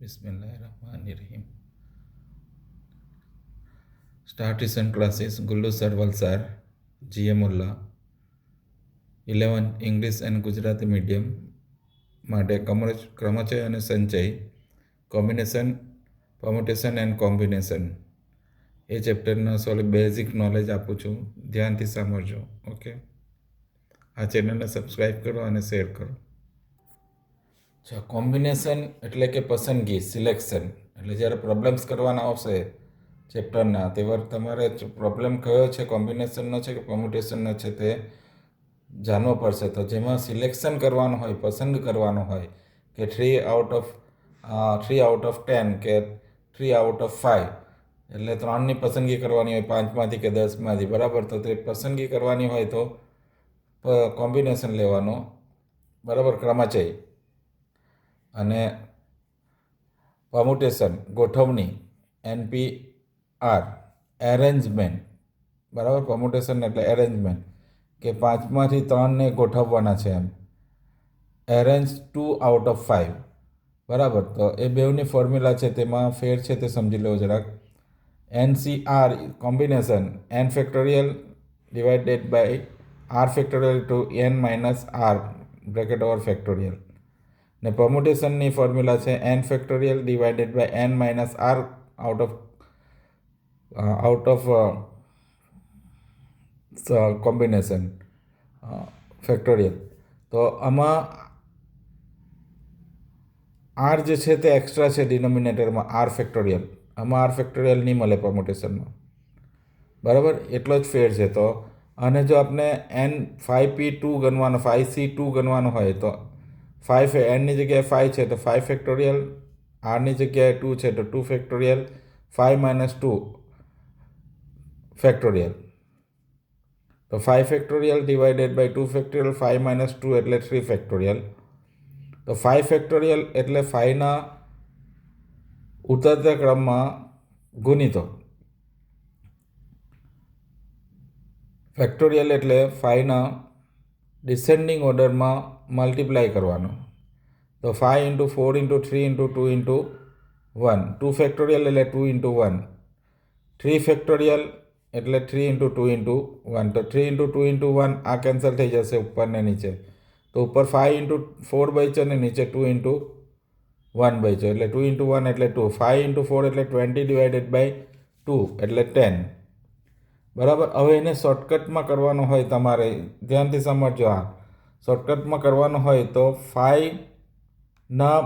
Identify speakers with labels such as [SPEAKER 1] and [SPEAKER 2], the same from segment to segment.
[SPEAKER 1] Bismillahirrahmanirrahim. Start classes Gullu sir Sir GM GMUલ્લા eleven English and Gujarati medium માટે ક્રમચય અને સંચય કોમ્બિનેશન પરમ્યુટેશન એન્ડ કોમ્બિનેશન એ ચેપ્ટરના સોલી બેઝિક નોલેજ આપું છું ધ્યાનથી સાંભળજો ઓકે આ ચેનલને સબસ્ક્રાઈબ કરો અને શેર કરો અચ્છા કોમ્બિનેશન એટલે કે પસંદગી, સિલેક્શન, એટલે જ્યારે પ્રોબ્લેમ્સ કરવાના આવશે ચેપ્ટરના તે વાર તમારે પ્રોબ્લેમ કયો છે, કોમ્બિનેશનનો છે કે કોમ્યુટેશનનો છે તે જાણવો પડશે. તો જેમાં સિલેક્શન કરવાનું હોય, પસંદ કરવાનું હોય કે three out of three out of ten કે થ્રી આઉટ ઓફ ફાઇવ એટલે ત્રણની પસંદગી કરવાની હોય, પાંચમાંથી કે દસમાંથી, બરાબર? તો તે પસંદગી કરવાની હોય તો કોમ્બિનેશન લેવાનો, બરાબર? ક્રમચય. અને પરમ્યુટેશન ગોઠવણી એનપી આર એરેન્જમેન્ટ બરાબર? પરમ્યુટેશન એટલે એરેન્જમેન્ટ કે પાંચમાંથી ત્રણને ગોઠવવાના છે એમ. Arrange two out of five બરાબર? તો એ બેવની ફોર્મ્યુલા છે, તેમાં ફેર છે, તે સમજી લેવો જરાક. N C R combination N factorial divided by R factorial to N minus R bracket over factorial ને પરમ્યુટેશનની ફોર્મ્યુલા છે N factorial divided by N minus R out of out of combination factorial તો આમાં R જે છે તે extra છે ડિનોમિનેટરમાં આર ફેક્ટોરિયલ આમાં આર ફેક્ટોરિયલ નહીં મળે પરમોટેશનમાં બરાબર? એટલો જ ફેર છે તો. અને જો આપણે એન ફાઇવ પી ટુ ગણવાનો ફાઇવ સી ટુ ગણવાનો હોય તો ફાઇવ એનની જગ્યાએ ફાઇવ છે તો ફાઇવ ફેક્ટોરિયલ આરની જગ્યાએ ટુ છે તો two factorial five minus two factorial તો five factorial divided by two factorial five minus two એટલે થ્રી ફેક્ટોરિયલ તો ફાઇવ ફેક્ટોરિયલ એટલે ફાઇવના ઉતરતા ક્રમમાં ગુણિતો. ફેક્ટોરિયલ એટલે ફાઇવના ડિસેન્ડિંગ ઓર્ડરમાં મલ્ટીપ્લાય કરવાનો. તો five into four into three into two into one two factorial એટલે two into one three factorial એટલે three into two into one તો three into two into one આ કેન્સલ થઈ જશે ઉપર ને નીચે. તો ઉપર ફાઇવ ઇન્ટુ ફોર બચ્યો ને નીચે ટુ ઇન્ટુ વન બચ્યો એટલે ટુ ઇન્ટુ વન એટલે ટુ ફાઇવ ઇન્ટુ ફોર એટલે ટ્વેન્ટી ડિવાઇડેડ બાય ટુ એટલે ટેન બરાબર? હવે એને શોર્ટકટમાં કરવાનું હોય તમારે, ધ્યાનથી સમજજો આ. શોર્ટકટમાં કરવાનું હોય તો ફાઇવના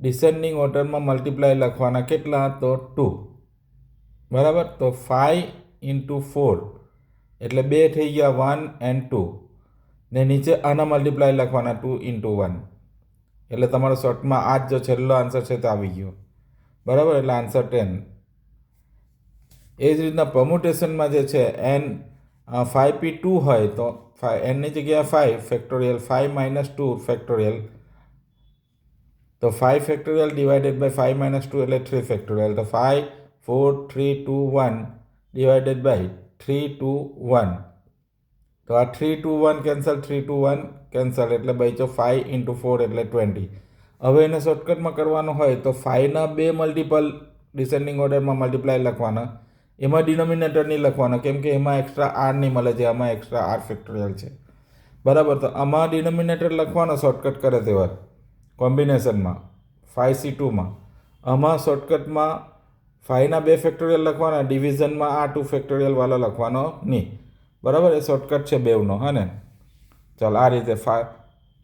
[SPEAKER 1] ડિસેન્ડિંગ ઓર્ડરમાં મલ્ટીપ્લાય લખવાના કેટલા? તો ટુ બરાબર? તો ફાઈવ ઇન્ટુ ફોર એટલે બે થઈ ગયા વન એન્ડ ટુ ને નીચે આના મલ્ટીપ્લાય લખવાના ટુ ઇન્ટુ વન એટલે તમારો શોર્ટમાં આ જ જો છેલ્લો આન્સર છે તો આવી ગયો. બરાબર? એટલે આન્સર ટેન એ જ રીતના પ્રમોટેશનમાં જે છે એન ફાઇવ પી ટુ હોય તો ફાઇવ એનની જગ્યાએ five factorial five minus two factorial તો five factorial divided by five minus two એટલે થ્રી ફેક્ટોરિયલ તો five four three two one divided by three two one તો આ three two one cancel three two one cancel એટલે બચો five into four એટલે twenty હવે એને શોર્ટકટમાં કરવાનું હોય તો ફાઇવના બે મલ્ટિપલ ડિસેન્ડિંગ ઓર્ડરમાં મલ્ટીપ્લાય લખવાના. એમાં ડિનોમિનેટર નહીં લખવાનો, કેમ કે એમાં એક્સ્ટ્રા આર નહીં મળે છે, આમાં એક્સ્ટ્રા આર ફેક્ટોરિયલ છે. બરાબર, તો આમાં ડિનોમિનેટર લખવાનો શોર્ટકટ કરે તેવાર કોમ્બિનેશનમાં ફાઇવ સી ટુમાં આમાં શોર્ટકટમાં ફાઇવના બે ફેક્ટોરિયલ લખવાના ડિવિઝનમાં આ ટુ ફેક્ટોરિયલવાળો લખવાનો નહીં. બરાબર, એ શોર્ટકટ છે બેવનો, હા ને? ચાલ, આ રીતે ફાઇવ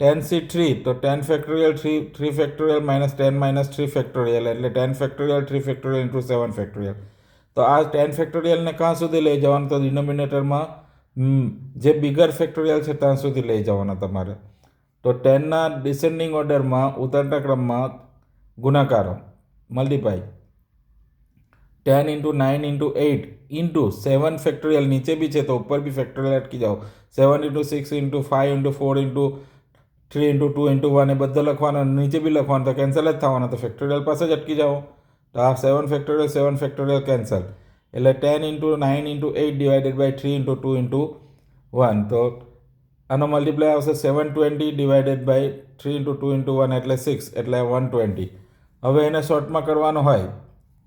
[SPEAKER 1] ટેન સી થ્રી તો ten factorial three three factorial minus ten minus three factorial એટલે ten factorial three factorial into seven factorial તો આ ટેન ફેક્ટોરિયલને ક્યાં સુધી લઈ જવાનું? તો ડિનોમિનેટરમાં જે બિગર ફેક્ટોરિયલ છે ત્યાં સુધી લઈ જવાના તમારે. તો ટેનના ડિસેન્ડિંગ ઓર્ડરમાં ઉતરતા ક્રમમાં ગુણાકારો multiply ten into nine into eight into seven factorial નીચે બી છે તો ઉપર બી ફેક્ટોરિયલ અટકી જાઓ. Seven into six into five into four into three into two into one એ બધો લખવાનો, નીચે બી લખવાનું, તો કેન્સલ જ થવાનો, તો ફેક્ટોરિયલ પાસે જ અટકી જાઓ. તો આ seven factorial seven factorial cancel એટલે ten into nine into eight divided by three into two into one તો આનો મલ્ટીપ્લાય આવશે seven twenty divided by three into two into one એટલે સિક્સ એટલે વન ટ્વેન્ટી હવે એને શોર્ટમાં કરવાનો હોય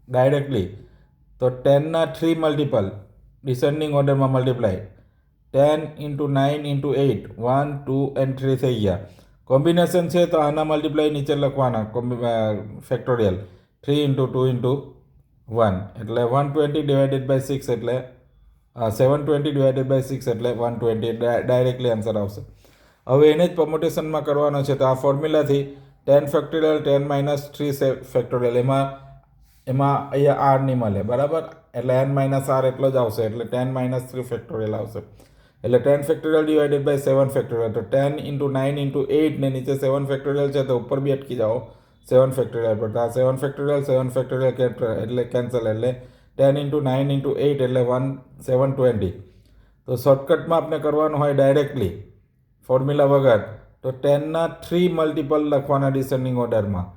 [SPEAKER 1] ડાયરેક્ટલી તો ટેનના થ્રી મલ્ટિપલ ડિસેન્ડિંગ ઓર્ડરમાં multiply ten into nine into eight one two and three થઈ ગયા. કોમ્બિનેશન છે તો આના મલ્ટીપ્લાય નીચે લખવાના factorial three into two into one એટલે one twenty divided by six એટલે seven twenty divided by six એટલે વન ટ્વેન્ટી ડાયરેક્ટલી આન્સર આવશે. હવે એને જ પરમોટેશનમાં કરવાનો છે, તો આ ફોર્મ્યુલાથી ten factorial ten minus three factorial એમાં એમાં અહીંયા આર નહીં મળે, બરાબર? એટલે એન માઇનસ આર એટલો જ આવશે, એટલે ટેન માઇનસ થ્રી ફેક્ટોરિયલ આવશે. એટલે ten factorial divided by seven factorial તો ten into nine into eight ને નીચે સેવન ફેક્ટોરિયલ છે, તો ઉપર બી અટકી જાઓ. સેવન ફેક્ટોરિયલ આ સેવન ફેક્ટોરિયલ સેવન ફેક્ટોરિયલ એટલે કેન્સલ એટલે ten into nine into eight એટલે વન સેવન ટ્વેન્ટી તો શોર્ટકટમાં આપણે કરવાનું હોય ડાયરેક્ટલી ફોર્મ્યુલા વગર, તો ટેનના થ્રી મલ્ટિપલ લખવાના ડિસેન્ડિંગ ઓર્ડરમાં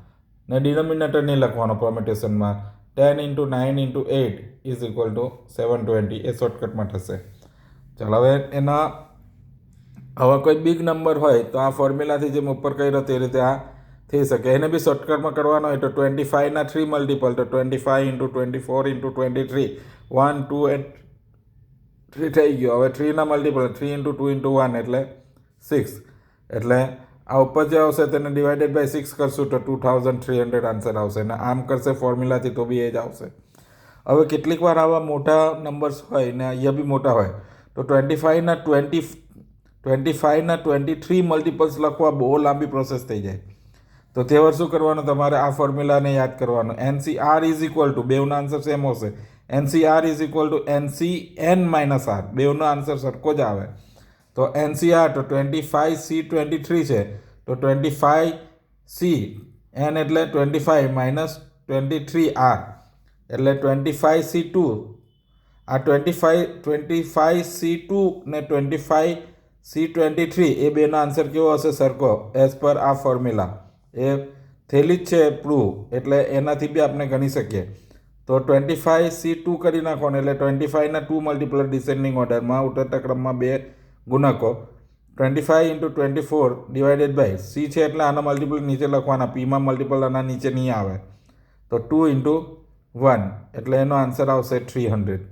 [SPEAKER 1] ને ડિનોમિનેટર નહીં લખવાનો પરમિટેશનમાં ten into nine into eight is equal to seven twenty એ શોર્ટકટમાં થશે. ચાલો હવે એના હવે કોઈ બિગ નંબર હોય, તો આ ફોર્મ્યુલાથી જેમ ઉપર કર્યો તે રીતે આ થઈ શકે. એને બી શોર્ટકટમાં કરવાનો હોય તો ટ્વેન્ટી ફાઇવના થ્રી મલ્ટિપલ તો twenty five into twenty four into twenty three one two and three થઈ ગયો. હવે થ્રીના multiple three into two into one એટલે સિક્સ એટલે આ ઉપર જે આવશે તેને ડિવાઇડેડ બાય સિક્સ કરશું તો two thousand three hundred answer આવશે. અને આમ કરશે ફોર્મ્યુલાથી તો બી એ જ આવશે. હવે કેટલીક વાર આવા મોટા નંબર્સ હોય ને અહીંયા બી મોટા હોય, તો ટ્વેન્ટી ફાઇવના ટ્વેન્ટી ટ્વેન્ટી ફાઇવના ટ્વેન્ટી થ્રી મલ્ટિપલ્સ લખવા બહુ લાંબી પ્રોસેસ થઈ જાય. તો તે શું કરવાનું? તમારે આ ફોર્મ્યુલાને યાદ કરવાનું. N C R is equal to બેવનો answer same હશે. N C R is equal to N C N minus R બેવનો answer સરખો જ આવે. તો એનસીઆર તો twenty five C twenty three છે. તો ટ્વેન્ટી ફાઇવ સી એન એટલે twenty five minus twenty three R એટલે ટ્વેન્ટી ફાઇવ સી ટુ આ twenty five twenty five C two ને twenty five C twenty three એ બેનો answer કેવો હશે? સરખો. એઝ પર આ ફોર્મ્યુલા એ થયેલી જ છે પ્રૂવ એટલે એનાથી બી આપણે ગણી શકીએ. તો ટ્વેન્ટી ફાઇવ સી ટુ કરી નાખવાનું, એટલે ટ્વેન્ટી ફાઇવના ટુ મલ્ટિપલ ડિસેન્ડિંગ ઓર્ડરમાં ઉતરતા ક્રમમાં બે ગુણકો. Twenty five into twenty four divided by C છે એટલે આના મલ્ટીપલ નીચે લખવાના પીમાં મલ્ટીપલ આના નીચે નહીં આવે. તો ટુ ઇન્ટુ વન એટલે એનો આન્સર આવશે થ્રી હંડ્રેડ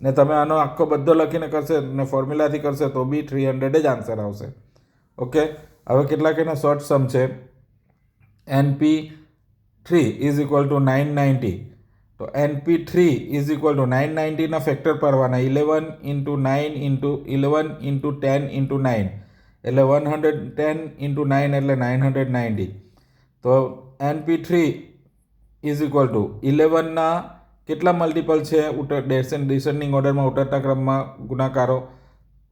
[SPEAKER 1] ને તમે આનો આખો બધો લખીને કરશે, ને ફોર્મ્યુલાથી કરશે, તો બી થ્રી હંડ્રેડ જ આન્સર આવશે. ઓકે હવે કેટલાક એના શોર્ટ સમ છે. NP three is equal to nine ninety તો nP three is equal to nine નાઇન્ટીના factor પડવાના eleven into nine into eleven into ten into nine એટલે one hundred ten into nine એટલે નાઇન હંડ્રેડ નાઇન્ટી તો nP three is equal to ઇલેવનના કેટલા multiple છે? ઉટર ડેસેન descending ઓર્ડરમાં ઉતરતા ક્રમમાં ગુણાકારો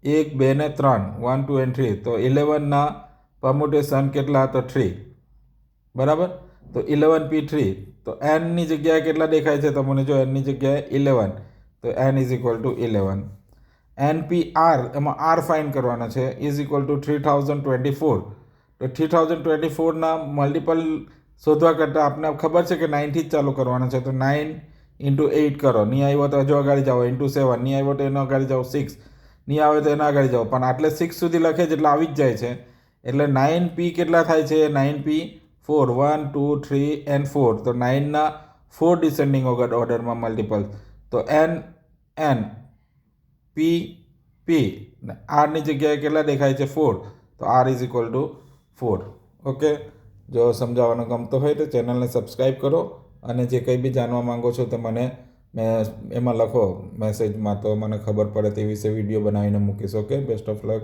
[SPEAKER 1] એક, બે ને ત્રણ. વન ટુ એન્ડ થ્રી તો ઇલેવનના પરમુટેશન કેટલા? તો થ્રી બરાબર? તો ઇલેવન પી થ્રી તો એનની જગ્યાએ કેટલા દેખાય છે? તમને જો એનની જગ્યાએ ઇલેવન તો n is equal to eleven n P r એમાં આર ફાઇન કરવાનો છે. Is equal to three thousand twenty four તો થ્રી થાઉઝન્ડ ટ્વેન્ટી ફોરના મલ્ટિપલ શોધવા કરતાં આપને ખબર છે કે નાઇનથી જ ચાલુ કરવાનો છે? તો નાઇન ઇન્ટુ એઇટ કરો. નહીં આવ્યો તો હજુ આગળ જાઓ. ઇન્ટુ સેવન નહીં આવ્યો તો એનો આગળ જાઓ. સિક્સ નહીં આવે તો એના આગળ જાઓ. પણ આટલે સિક્સ સુધી લખે છે એટલે આવી જ જાય છે. એટલે નાઇન પી કેટલા થાય છે? Nine P four, one, two, three, and four. તો નાઇનના ફોર ડિસેન્ડિંગ ઓર્ડર ઓર્ડરમાં મલ્ટિપલ તો એન એન પી પી આરની જગ્યાએ કેટલા દેખાય છે? ફોર તો r is equal to four okay જો સમજાવવાનો ગમતો હોય તો ચેનલને સબસ્ક્રાઈબ કરો અને જે કંઈ બી જાણવા માંગો છો તો મને મેં એમાં લખો. મેસેજમાં તો મને ખબર પડે તે વિશે વીડિયો બનાવીને મૂકીશ. Okay best of luck